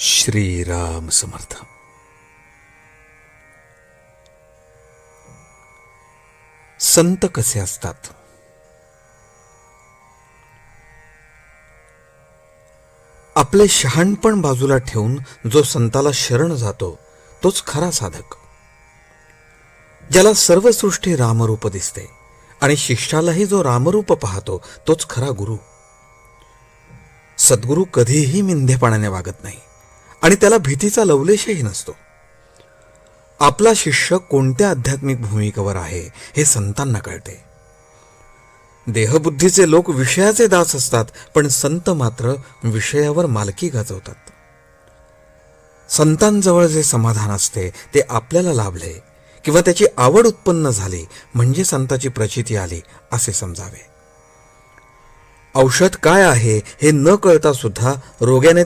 श्रीराम समर्थ. संत कसे असतात? आपले शहाणपण बाजूला ठेवून जो संताला शरण जातो तोच खरा साधक. ज्याला सर्व सृष्टी रामरूप दिसते आणि शिष्यालाही जो रामरूप पाहतो तोच खरा गुरु. सद्गुरू कधीही मिंधेपणाने वागत नाही. आणि त्याला भीतीचा लवलेशही नसतो. आपला शिष्य कोणत्या आध्यात्मिक भूमिकेवर आहे हे संतांना कळते. देहबुद्धीचे लोक विषयाचे दास असतात पण संत मात्र विषयावर मालकी गाजवतात. संतांजवळ जे समाधान असते ते आपल्याला लाभले किंवा त्याची आवड उत्पन्न झाली म्हणजे संताची प्रचिती आली असे समजावे. औषध काय आहे हे न कळता सुद्धा रोग्याने